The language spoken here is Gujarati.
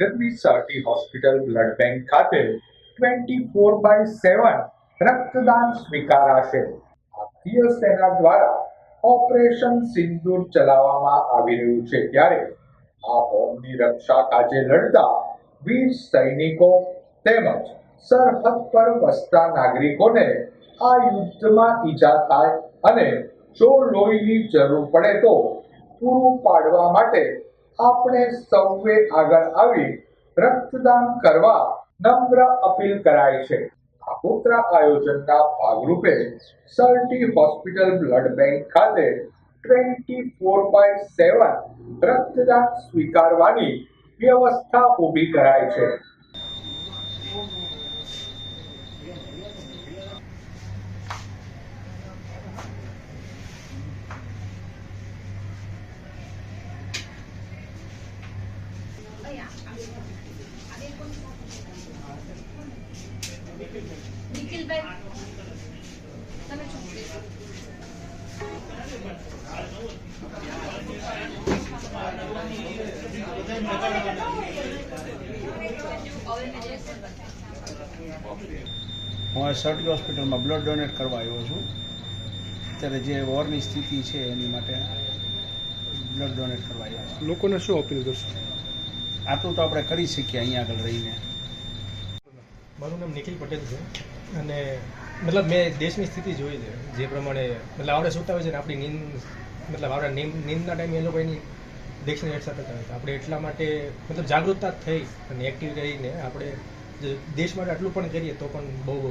ભાવનગરની Sir T hospital blood bank ખાતે ટ્વેન્ટી ફોર બાય સેવન રક્તદાન સ્વીકારાશે. ભારતીય સેના દ્વારા ઓપરેશન સિંદૂર ચલાવવામાં આવી રહ્યું છે ત્યારે આ હોમની રક્ષા કાજે લડતા વીર સૈનિકો તેમજ સરહદ પર વસતા નાગરિકોને આ યુદ્ધમાં ઈજા થાય અને જો લોહીની જરૂર પડે તો પૂરું પાડવા માટે આપણે સૌએ આગળ આવી રક્તદાન કરવા નમ્ર અપીલ કરાય છે. આગોતરા આયોજનના ભાગરૂપે Sir T hospital blood bank ખાતે ટ્વેન્ટી ફોર બાય સેવન રક્તદાન સ્વીકારવાની વ્યવસ્થા ઊભી કરાય છે. હું આ સર્ટી હોસ્પિટલમાં બ્લડ ડોનેટ કરવા આવ્યો છું. અત્યારે જે વોરની સ્થિતિ છે, એની માટે બ્લડ ડોનેટ કરવા આવ્યા છું લોકોને શું અપીલ કરશો? આટલું તો આપણે કરી શકીએ અહીંયા આગળ રહીને. મારું નામ નિખિલ પટેલ છે અને મતલબ મેં દેશની સ્થિતિ જોઈ છે, જે પ્રમાણે મતલબ આપણે સુતા હોય છે ને આપણી નીંદ, મતલબ નીંદ, નીંદના ટાઈમે એ લોકો એની દેશની રક્ષા થતા હોય તો આપણે એટલા માટે મતલબ જાગૃતતા થઈ અને એક્ટિવ રહીને આપણે દેશ માટે આટલું પણ કરીએ તો પણ બહુ બહુ